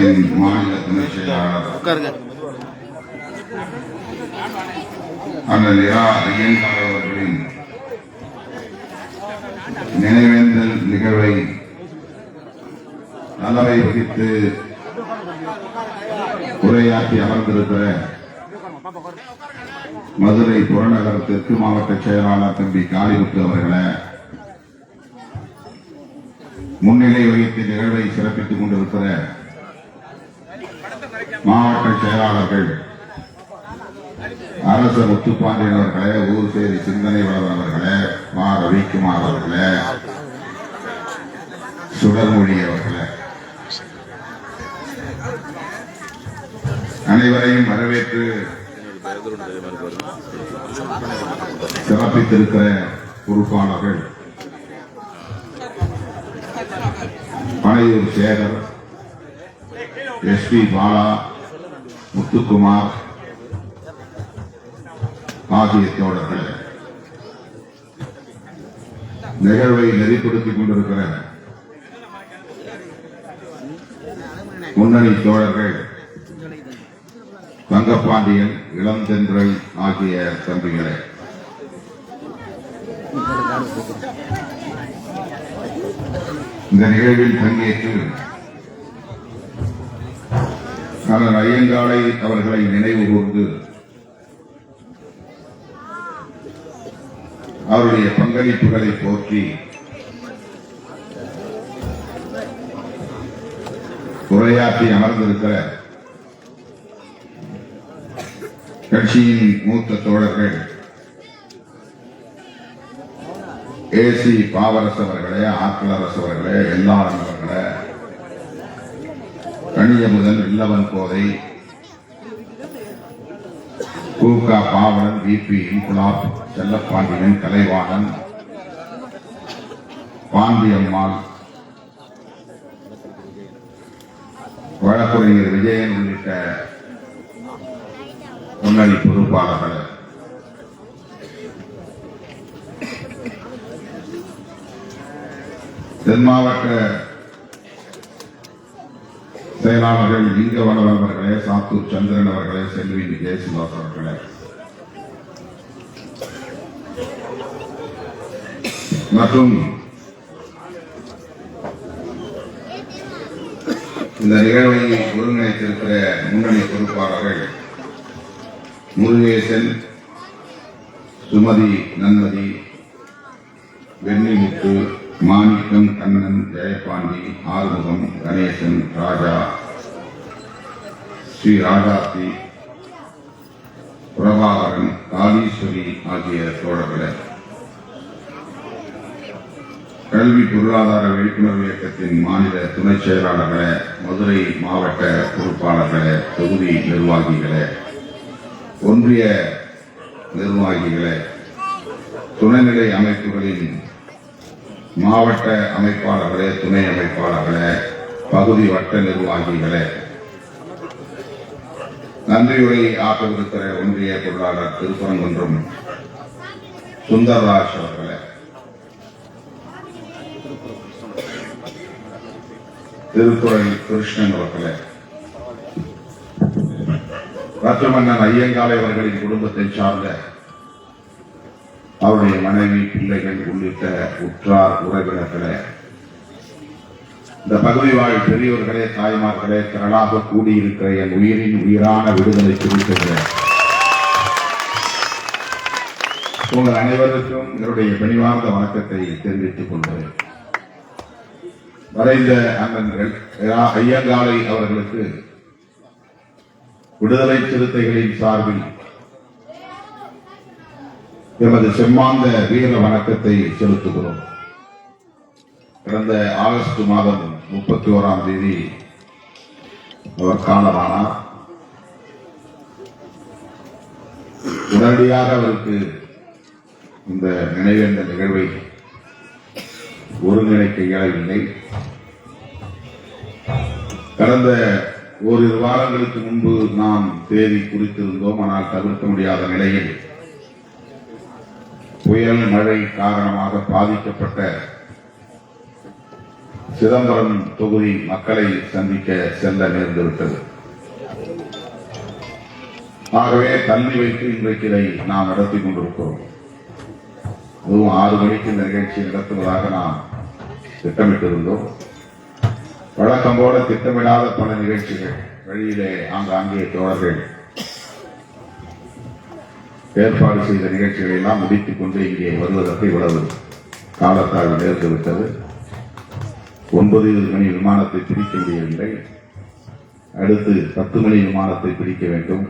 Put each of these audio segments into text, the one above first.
மாநில துணை செயலாளர் உட்காருங்க. அண்ணல் இரா ஐயங்கார் அவர்களின் நினைவேந்தல் நிகழ்வை தலைமை வகித்து உரையாற்றி அமர்ந்திருக்கிற மதுரை புறநகர் தெற்கு மாவட்ட செயலாளர் தம்பி காளிமுத்து அவர்களை முன்னிலை வகித்து நிகழ்வை சிறப்பித்துக் கொண்டிருக்கிற மாவட்ட செயலாளர்கள் அரச முத்துப்பாண்டியன் அவர்களே ஊர் சேரி சிந்தனை வளர் அவர்களே மா. ரவிக்குமார் அவர்களே சுடர்மொழி அவர்களே அனைவரையும் வரவேற்று சிறப்பித்திருக்கிற பொறுப்பாளர்கள் பனையூர் சேகர் எஸ் பி பாலா முத்துக்குமார் ஆகிய தோழர்கள் நிகழ்வை நெறிப்படுத்திக் கொண்டிருக்கிற முன்னணி தோழர்கள் தங்கப்பாண்டியன் இளந்தென்றல் ஆகிய தம்பிகளே. இந்த நிகழ்வில் பங்கேற்று கலர் ஐயங்காலை அவர்களை நினைவு கூர்ந்து அவருடைய பங்களிப்புகளை போற்றி உரையாற்றி அமர்ந்திருக்கிற கட்சியின் மூத்த தோழர்கள் ஏசி பாவரசவர்களே ஆற்றலரசவர்களே ஆற்றலரசு அவர்களே கணிய முதல் இல்லவன் கோதை கூகா பாவலன் விபி இன்குலாப் செல்லப்பாண்டியன் கலைவாணன். பாண்டியம்மாள். வழக்குரைஞர் விஜயன் உள்ளிட்ட முன்னணி பொறுப்பாளர்கள். தென் மாவட்ட செயலாளர்கள் லிங்கவனம் அவர்களே சாத்தூர் சந்திரன் அவர்களே செல்வி ஜெயசுதாஸ் அவர்களே. மற்றும் இந்த நிகழ்வை ஒருங்கிணைத்திருக்கிற முன்னணி பொறுப்பாளர்கள் முருகேசன் சுமதி நன்மதி வெண்ணிமுத்து மாணிக்கம் கண்ணன் ஜெயபாண்டி ஆறுமுகம் கணேசன் ராஜா. ஸ்ரீ ராஜாத்தி பிரபாகரன் காளீஸ்வரி ஆகிய தோழர்களே. கல்வி பொருளாதார விழிப்புணர்வு இயக்கத்தின் மாநில துணை செயலாளர்களே மதுரை மாவட்ட பொறுப்பாளர்களே தொகுதி நிர்வாகிகளே ஒன்றிய நிர்வாகிகளே துணைநிலை அமைப்புகளின் மாவட்ட அமைப்பாளர்களே துணை அமைப்பாளர்களே பகுதி வட்ட நிர்வாகிகளே. நன்றியுரை ஆக்கவிருக்கிற ஒன்றிய பொருளாளர் திருப்பரங்குன்றம் சுந்தர்ராஜ் அவர்களே. திருக்குறள் கிருஷ்ணன் அவர்களே. ரத்னமன்னன் ஐயங்காலை அவர்களின் குடும்பத்தை சார்ந்த அவருடைய மனைவி பிள்ளைகள் உள்ளிட்ட உற்றார் உறவினர்களே இந்த பகுதி வாழ் பெரியோர்களே தாய்மார்களே திரளாக கூடியிருக்கிற என் உயிரின் உயிரான விடுதலை குறிக்கின்ற உங்கள் அனைவருக்கும் என்னுடைய பணிவார்ந்த வணக்கத்தை தெரிவித்துக் கொள்கிறேன். மறைந்த அண்ணன்கள் ஐயங்காலை அவர்களுக்கு விடுதலை சிறுத்தைகளின் சார்பில் எமது செம்மாந்த வீர வணக்கத்தை செலுத்துகிறோம். கடந்த ஆகஸ்ட் மாதம் முப்பத்தி ஓராம் தேதி அவர் காலமானார். உடனடியாக அவருக்கு இந்த நினைவேந்த நிகழ்வை ஒருங்கிணைக்க இயலவில்லை கடந்த ஓரிரு வாரங்களுக்கு முன்பு நாம் தேதி குறித்திருந்தோம் ஆனால் தவிர்க்க முடியாத நிலையில் புயல் மழை காரணமாக பாதிக்கப்பட்ட சிதம்பரம் தொகுதி மக்களை சந்திக்க செல்ல நேர்ந்துவிட்டது. ஆகவே தள்ளி வைத்து இன்றைக்கு இதை நாம் நடத்தி கொண்டிருக்கிறோம். அதுவும் ஆறு மணிக்கு இந்த நிகழ்ச்சி நடத்துவதாக நாம் திட்டமிட்டிருந்தோம். வழக்கம் போல திட்டமிடாத பல நிகழ்ச்சிகள் வழியிலே ஆங்காங்கே தோழர்கள் ஏற்பாடு செய்த நிகழ்ச்சிகளை எல்லாம் முடித்துக் கொண்டு இங்கே வருவதற்கு இவ்வளவு காலத்தால் நேர்ந்து விட்டது. ஒன்பது மணி விமானத்தை பிடிக்க முடியவில்லை. அடுத்து பத்து மணி விமானத்தை பிடிக்க வேண்டும்.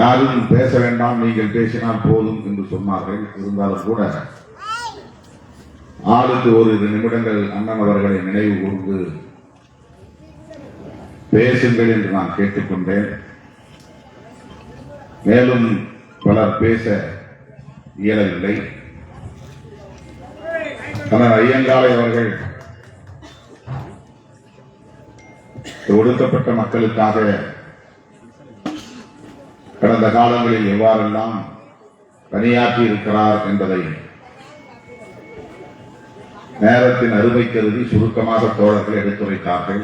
யாரும் பேச வேண்டாம் நீங்கள் பேசினால் போதும் என்று சொன்னார்கள். இருந்தாலும் கூட ஆளுக்கு ஒரு நிமிடங்கள் அண்ணன் அவர்களை நினைவு கூர்ந்து பேசுங்கள் என்று நான் கேட்டுக்கொண்டேன். மேலும் பலர் பேச இயலவில்லை. ஆனால் ஐயங்காலை அவர்கள் ஒடுக்கப்பட்ட மக்களுக்காக கடந்த காலங்களில் எவ்வாறெல்லாம் பணியாற்றி இருக்கிறார் என்பதை நேரத்தின் அருமை கருதி சுருக்கமாக தோழர்கள் எடுத்துரைத்தார்கள்.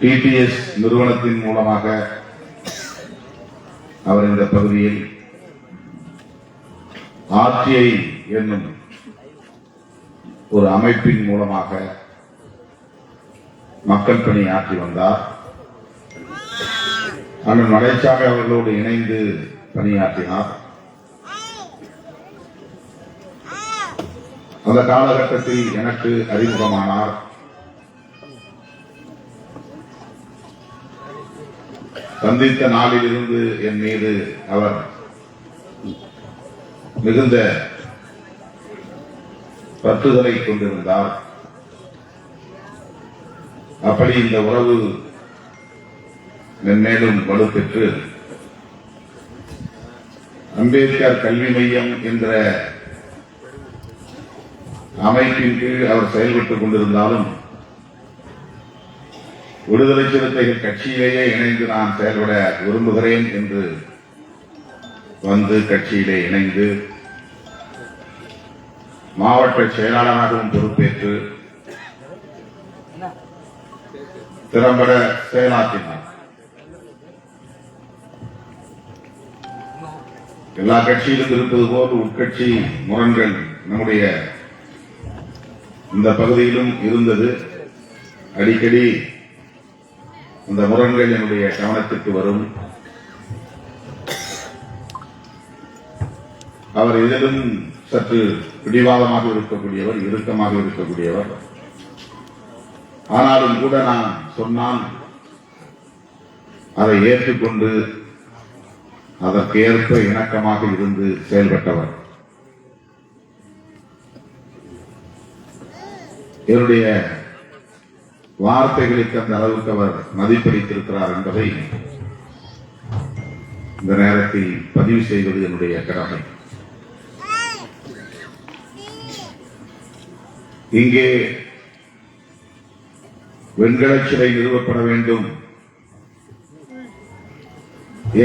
டிடிஎஸ் நிறுவனத்தின் மூலமாக அவர் இந்த பகுதியில் ஆர்டிஐ என்னும் ஒரு அமைப்பின் மூலமாக மக்கள் பணி ஆற்றி வந்தார். அண்ணன் மலைச்சாமி அவர்களோடு இணைந்து பணியாற்றினார். அந்த காலகட்டத்தில் எனக்கு அறிமுகமானார். சந்தித்த நாளிலிருந்து என் மீது அவர் மிகுந்த பற்றுதலை கொண்டிருந்தார். அப்படி இந்த உறவு மென்மேலும் வலுப்பெற்று அம்பேத்கர் கல்வி மையம் என்ற அமைப்பின் கீழ் அவர் செயல்பட்டுக் கொண்டிருந்தாலும் விடுதலை சிறுத்தைகள் கட்சியிலேயே இணைந்து நான் செயல்பட விரும்புகிறேன் என்று வந்து கட்சியிலே இணைந்து மாவட்ட செயலாளராகவும் பொறுப்பேற்று திறம்பட செயலாற்றினார். எல்லா கட்சியிலும் இருப்பது போல் உட்கட்சி முரண்கள் நம்முடைய இந்த பகுதியிலும் இருந்தது. அடிக்கடி இந்த முரண்கள் என்னுடைய கவனத்திற்கு வரும். அவர் இதிலும் சற்று பிடிவாதமாக இருக்கக்கூடியவர் இறுக்கமாக இருக்கக்கூடியவர். ஆனாலும் கூட நான் சொன்னால் அதை ஏற்றுக்கொண்டு அதற்கேற்ப இணக்கமாக இருந்து செயல்பட்டவர். என்னுடைய வார்த்தைகளுக்கு அந்த அளவுக்கு அவர் மதிப்பளித்திருக்கிறார் என்பதை இந்த நேரத்தில் பதிவு செய்வது என்னுடைய கடமை. இங்கே வெண்கலச் சிலை நிறுவப்பட வேண்டும்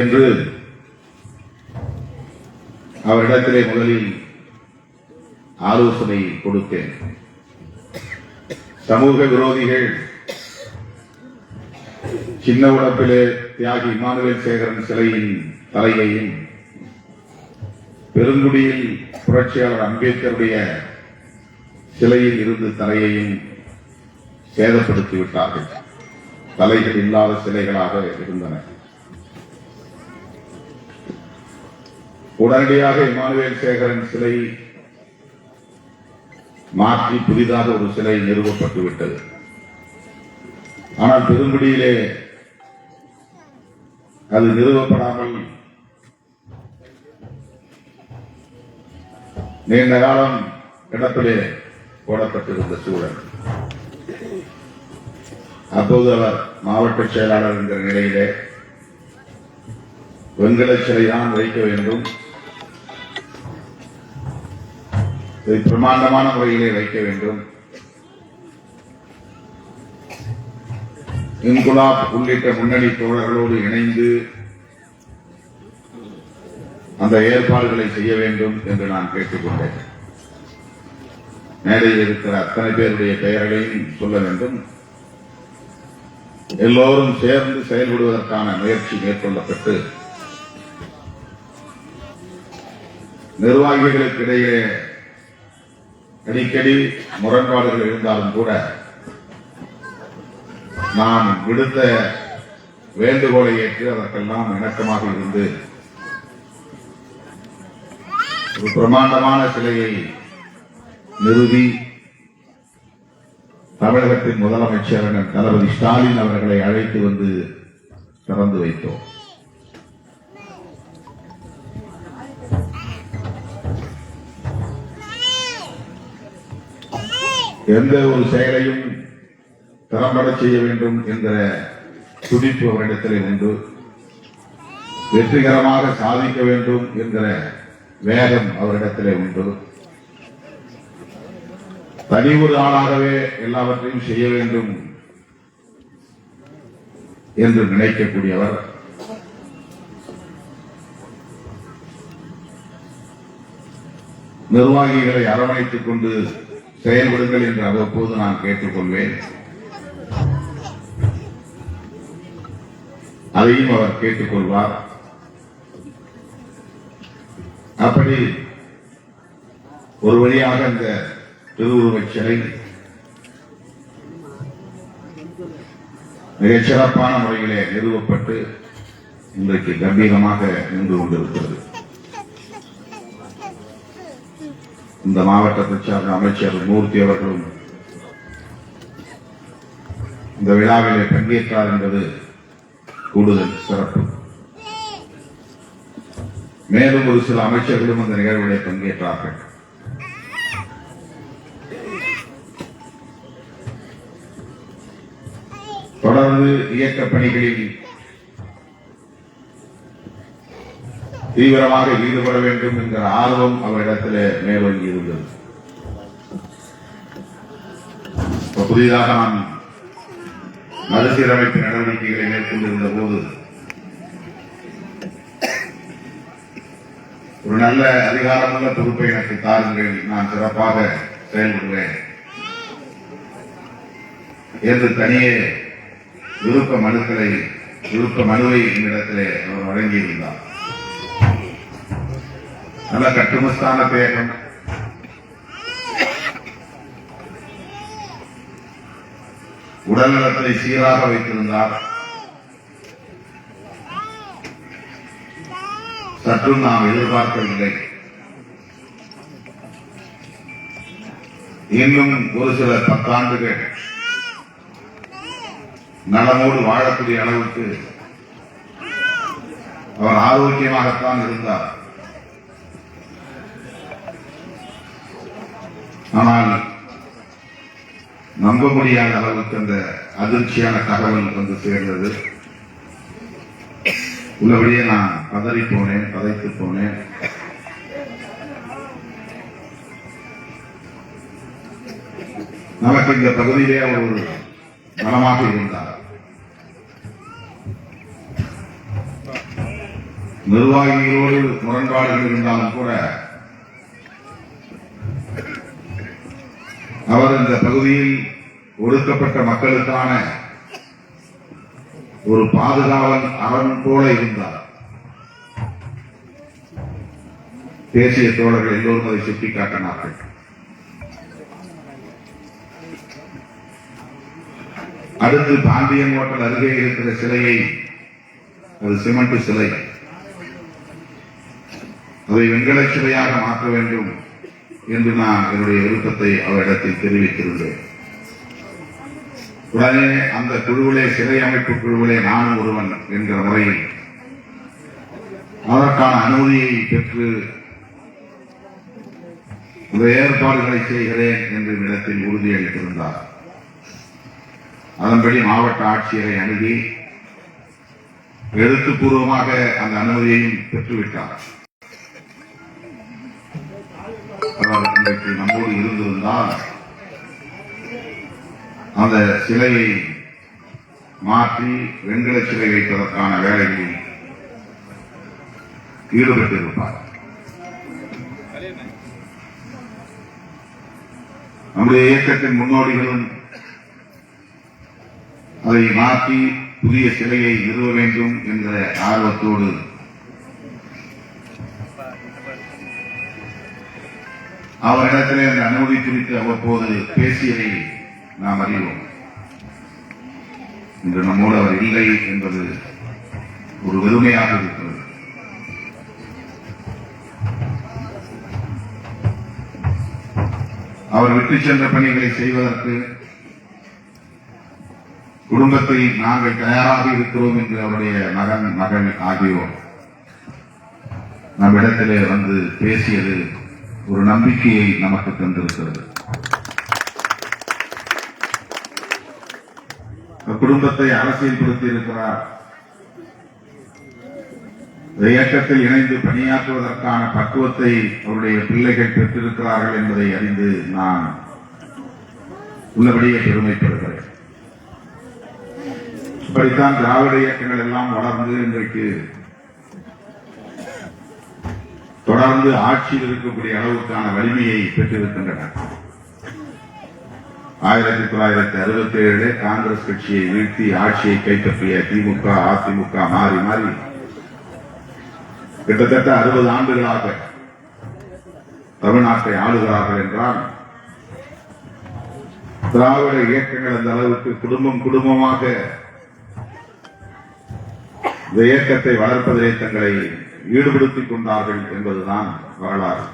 என்று அவரிடத்திலே முதலில் ஆலோசனை கொடுத்தேன். சமூக விரோதிகள். சின்ன உடப்பிலே தியாகி இமானுவேல் சேகரன் சிலையின் தலையையும் பெருங்குடியில் புரட்சியாளர் அம்பேத்கருடைய சிலையில் இருந்து தலையையும் சேதப்படுத்தி விட்டார்கள். தலைகள் இல்லாத சிலைகளாக இருந்தன. உடனடியாக இமானுவேல் சேகரன் சிலை மாற்றி புதிதாக ஒரு சிலை நிறுவப்பட்டு விட்டது. ஆனால் பெருங்குடியிலே அது நிறுவப்படாமல் நீண்ட காலம் இடத்திலே போடப்பட்டிருந்த சூழல். அப்போது அவர் மாவட்ட செயலாளர் என்கிற நிலையிலே வெண்கல சிலைதான் வைக்க வேண்டும். இதை பிரமாண்டமான முறையிலே வைக்க வேண்டும். இன்குலாப் உள்ளிட்ட முன்னணி தோழர்களோடு இணைந்து அந்த ஏற்பாடுகளை செய்ய வேண்டும் என்று நான் கேட்டுக்கொண்டேன். மேடையில் இருக்கிற அத்தனை பேருடைய பெயர்களையும் சொல்ல வேண்டும். எல்லோரும் சேர்ந்து செயல்படுவதற்கான முயற்சி மேற்கொள்ளப்பட்டு நிர்வாகிகளுக்கு இடையே அடிக்கடி முரண்பாடுகள் இருந்தாலும் கூட நான் விடுத்த வேண்டுகோளை ஏற்று அதற்கெல்லாம் இணக்கமாக இருந்து ஒரு பிரமாண்டமான சிலையை நிறுவி தமிழகத்தின் முதலமைச்சர் தளபதி ஸ்டாலின் அவர்களை அழைத்து வந்து திறந்து வைத்தோம். எந்த ஒரு செயலையும் திறம்பட செய்ய வேண்டும் என்ற துடிப்பு அவரிடத்திலே உண்டு. வெற்றிகரமாக சாதிக்க வேண்டும் என்கிற வேகம் அவரிடத்திலே உண்டு. தனி ஒரு ஆளாகவே எல்லாவற்றையும் செய்ய வேண்டும் என்று நினைக்கக்கூடியவர் நிர்வாகிகளை அரவணைத்துக் கொண்டு செயல்படுங்கள் என்று அவ்வப்போது நான் கேட்டுக்கொள்வேன். அதையும் அவர் கேட்டுக்கொள்வார். அப்படி ஒரு வழியாக இந்த திருவுருவச் சிலை மிகச் சிறப்பான முறையிலே நிறுவப்பட்டு இன்றைக்கு கம்பீரமாக நின்று கொண்டிருக்கிறது. இந்த மாவட்டத்தை சார்ந்த அமைச்சர் மூர்த்தி அவர்களும் இந்த விழாவிலே பங்கேற்றார் என்பது கூடுதல் சிறப்பு. மேலும் ஒரு சில அமைச்சர்களும் அந்த நிகழ்வுகளை பங்கேற்றார்கள். தொடர்ந்து இயக்க பணிகளில் தீவிரமாக ஈடுபட வேண்டும் என்கிற ஆர்வம் அவரிடத்திலே மேலோங்கி இருந்தது. புதிதாக நான் மறுசீரமைப்பு நடவடிக்கைகளை மேற்கொண்டிருந்த போது ஒரு நல்ல அதிகாரமுள்ள பொறுப்பை எனக்கு தாருங்கள். நான் சிறப்பாக செயல்படுவேன். என்று தனியே விருப்ப மனுக்களை விருப்ப மனுவை என்னிடத்திலே அவர் வழங்கியிருந்தார். நல்ல கட்டுமஸ்தான தேகம் உடல்நலத்தை சீராக வைத்திருந்தார். சற்றும் நாம் எதிர்பார்க்கவில்லை. இன்னும் ஒரு சில பத்தாண்டுகள் நலமோடு வாழக்கூடிய அளவுக்கு அவர் ஆரோக்கியமாகத்தான் இருந்தார். ஆனால் நம்ப முடியாத அளவுக்கு அந்த அதிர்ச்சியான தகவல் வந்து சேர்ந்தது. உள்ளபடியே நான் பதறி போனேன் பதைத்து போனேன். நமக்கு இந்த பகுதியிலே அவர் ஒரு மனமாக இருந்தார். நிர்வாகிகளோடு முரண்பாடுகள் இருந்தாலும் கூட அவர் இந்த பகுதியில் ஒடுக்கப்பட்ட மக்களுக்கான ஒரு பாதுகாவல் அரண் போல இருந்தார். தேசிய தோழர்கள் எல்லோரும் அதை சுட்டிக்காட்டினார்கள். அடுத்து பாண்டியன் ஹோட்டல் அருகே இருக்கிற சிலையை அது சிமெண்ட் சிலை. அதை வெங்கல சிலையாக மாற்ற வேண்டும். என்று நான் என்னுடைய விருப்பத்தை அவரிடத்தில் தெரிவித்திருந்தேன். உடனே அந்த குழுவிலே சிறை அமைப்பு குழுவிலே நானும் ஒருவன் என்கிற முறையில் அதற்கான அனுமதியை பெற்று இந்த ஏற்பாடுகளை செய்கிறேன் என்று இடத்தில் உறுதியளித்திருந்தார். அதன்படி மாவட்ட ஆட்சியரை அணுகி எழுத்துப்பூர்வமாக அந்த அனுமதியையும் பெற்றுவிட்டார். அவர் இன்றைக்கு நம்மோடு இருந்திருந்தால் அந்த சிலையை மாற்றி வெண்கல சிலை வைப்பதற்கான வேலையில் ஈடுபட்டிருப்பார். நம்முடைய இயக்கத்தின் முன்னோடிகளும் அதை மாற்றி புதிய சிலையை நிறுவ வேண்டும் என்ற ஆர்வத்தோடு அவரிடத்திலே அந்த அனுமதி குறித்து அவ்வப்போது பேசியதை நாம் அறிவோம். இன்று நம்மோடு அவர் இல்லை என்பது ஒரு வெறுமையாக இருக்கிறது. அவர் விட்டு சென்ற பணிகளை செய்வதற்கு குடும்பத்தை நாங்கள் தயாராக இருக்கிறோம் என்று அவருடைய மகன் மகன் ஆகியோர் நம்மிடத்திலே வந்து பேசியது ஒரு நம்பிக்கையை நமக்கு தந்திருக்கிறது. குடும்பத்தை அரசியல்படுத்தி இருக்கிறார். இயக்கத்தில் இணைந்து பணியாற்றுவதற்கான பக்குவத்தை அவருடைய பிள்ளைகள் பெற்றிருக்கிறார்கள் என்பதை அறிந்து நான் உள்ளபடியே பெருமைப்படுகிறேன். இப்படித்தான் திராவிட இயக்கங்கள் எல்லாம் வளர்ந்து இன்றைக்கு தொடர்ந்து ஆட்சியில் இருக்கக்கூடிய அளவுக்கான வலிமையை பெற்றிருக்கின்றன. ஆயிரத்தி தொள்ளாயிரத்தி அறுபத்தி ஏழு காங்கிரஸ் கட்சியை வீழ்த்தி ஆட்சியை கைப்பற்றிய திமுக அதிமுக மாறி மாறி கிட்டத்தட்ட அறுபது ஆண்டுகளாக தமிழ்நாட்டை ஆளுகிறார்கள் என்றால் திராவிட இயக்கங்கள் அந்த அளவுக்கு குடும்பம் குடும்பமாக இந்த இயக்கத்தை வளர்ப்பதிலே தங்களை ஈடுபடுத்திக் கொண்டார்கள் என்பதுதான் வரலாறு.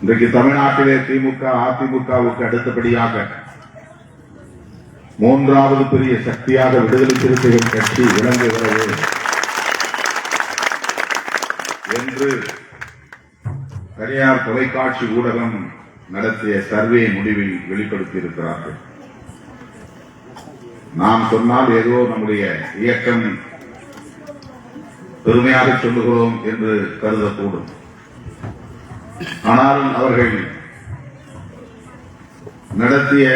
இன்றைக்கு தமிழ்நாட்டிலே திமுக அதிமுகவுக்கு அடுத்தபடியாக மூன்றாவது பெரிய சக்தியாக விடுதலை சிறுத்தைகள் கட்சி விளங்குகிறது என்று தனியார் தொலைக்காட்சி ஊடகம் நடத்திய சர்வே முடிவில் வெளிப்படுத்தியிருக்கிறார்கள். நாம் சொன்னால் ஏதோ நம்முடைய இயக்கம் பெருமையாக சொல்லுகிறோம் என்று கருதக்கூடும். ஆனாலும் அவர்கள் நடத்திய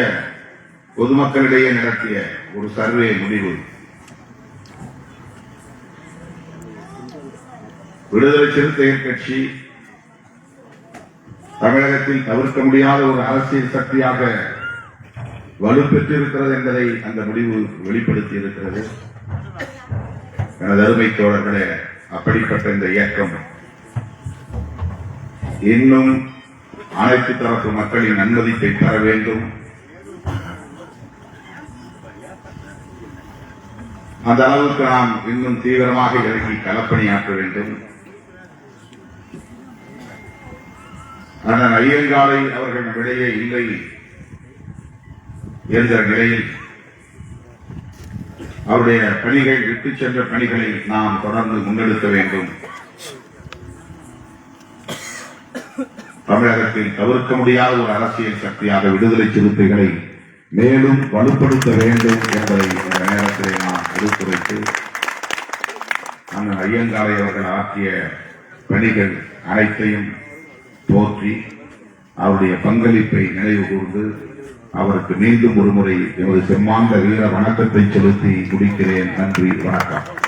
பொதுமக்களிடையே நடத்திய ஒரு சர்வே முடிவு. விடுதலை சிறுத்தைகள் கட்சி தமிழகத்தில் தவிர்க்க முடியாத ஒரு அரசியல் சக்தியாக வலுப்பெற்றிருக்கிறது என்பதை அந்த முடிவு வெளிப்படுத்தி இருக்கிறது எனது அருமை தோழர்களே அப்படிப்பட்ட இந்த இயக்கம் இன்னும் அனைத்து தரப்பு மக்களின் அனுமதிப்பை பெற வேண்டும். அந்த அளவுக்கு நாம் இன்னும் தீவிரமாக இறங்கி களப்பணியாற்ற வேண்டும். ஆனால் ஐயங்காலை அவர்கள் விடையே இல்லை என்ற நிலையில் அவருடைய பணிகள் விட்டு சென்ற பணிகளை நாம் தொடர்ந்து முன்னெடுக்க வேண்டும். தமிழகத்தில் தவிர்க்க முடியாத ஒரு அரசியல் சக்தியாக விடுதலை சிறுத்தைகளை மேலும் வலுப்படுத்த வேண்டும் என்பதை இந்த நேரத்திலே நான் எடுத்துரைத்து அண்ணன் ஐயங்காரை அவர்கள் ஆற்றிய பணிகள் அனைத்தையும் போற்றி அவருடைய பங்களிப்பை நினைவு கூர்ந்து அவருக்கு மீண்டும் ஒருமுறை எமது செம்மாந்த வீர வணக்கத்தை செலுத்தி முடிக்கிறேன். நன்றி வணக்கம்.